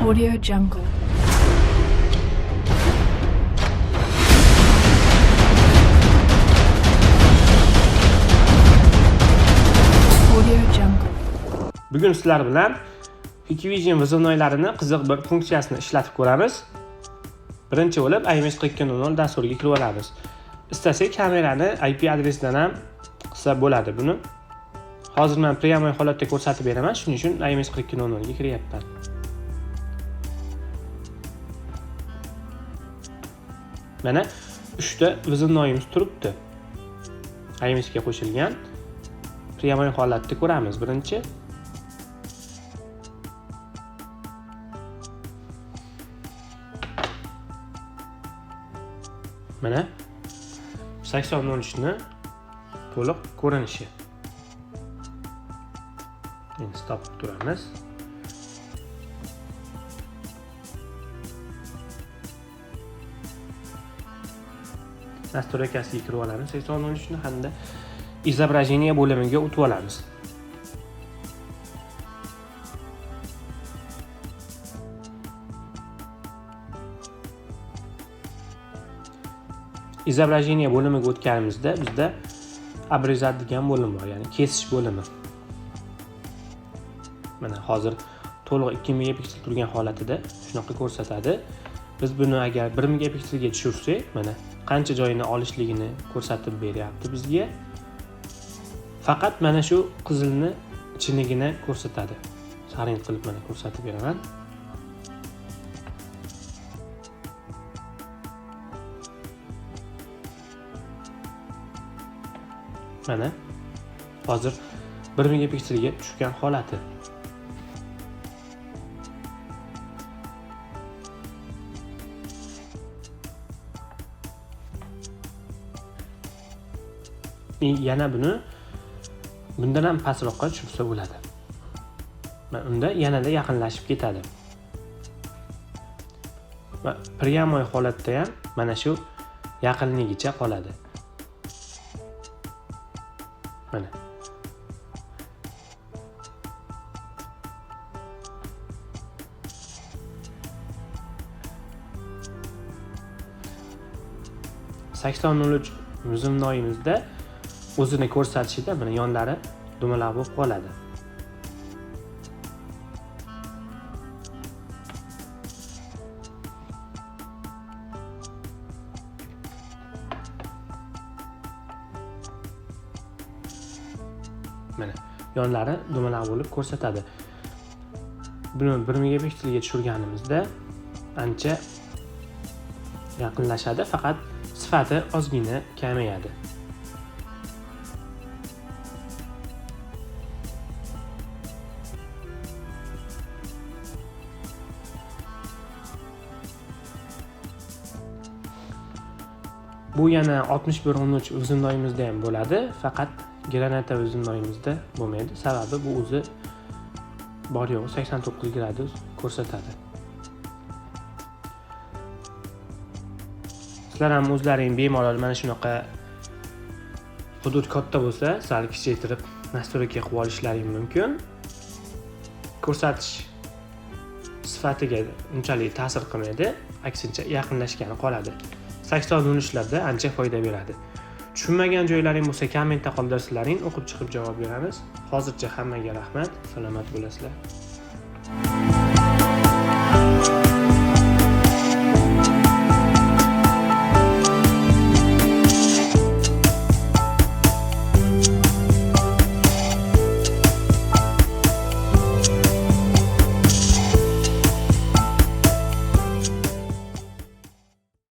Audio Jungle. Audio Jungle. Bugun sizlar bilan Hikvision vazonoylarini qiziq bir funksiyasini ishlatib ko'ramiz. Birinchi bo'lib IMS 4200 dasturiga kirib olamiz. Istasak kamerani IP adresidan ham qilsa bo'ladi buni. Hozir men pryamoy holatda ko'rsatib beraman, shuning uchun IMS 4200 ga kiryapman. Mana 3 ta turibdi. IMS ga qo'shilgan. Pryamoy holatni ko'ramiz birinchi. mana 8013 ni to'liq ko'rinishi endi stop turamiz nastroykasiga kirib olamiz 8013 ni hamda изображение bo'limiga o'tib olamiz. Изображение bo'limiga o'tganimizda bizda обрезать degan bo'lim bor ya'ni kesish bo'limi. Mana hozir to'liq 2 megapiksel turgan holatida shunaqa ko'rsatadi. Biz buni agar 1 megapikselga tushirsak mana qancha joyini olishligini ko'rsatib beryapti bizga. Faqat mana shu qizilni ichinigina ko'rsatadi. Saring qilib mana ko'rsatib beraman. Mana hozir 1 megapikselga tushgan holati. E, yana buni bundan ham pastroqqa tushirsa bo'ladi. Va unda yanada yaqinlashib ketadi. Va прямой holatda ham mana shu yaqinligicha qoladi. Mana. Sakson nol uch zumnoyimizda o'zini ko'rsatishida mana yonlari dumaloq bo'lib qoladi. Mana yonlari dumaloq bo'lib ko'rsatadi. Buni bir megapikselga tushirganimizda ancha yaqinlashadi faqat sifati ozgina kamayadi. Bu yana 6113 uzundoyimizda ham bo'ladi. Faqat granata uzundoyimizda bo'lmaydi. Sababi bu o'zi bor yo'g'i 89 gradus ko'rsatadi. Sizlar ham o'zlaring bemalol mana shunaqa hudud katta bo'lsa sal kichaytirib nastroyka qilib olishlaring mumkin. Ko'rsatish sifatiga unchalik ta'sir qilmaydi. Aksincha yaqinlashgani qoladi. sakson yo'nalishlarda ancha foyda beradi. Tushunmagan joylaring bo'lsa kommentda qoldirsalaring o'qib chiqib javob beramiz. Hozircha hammaga rahmat salomat bo'lasizlar.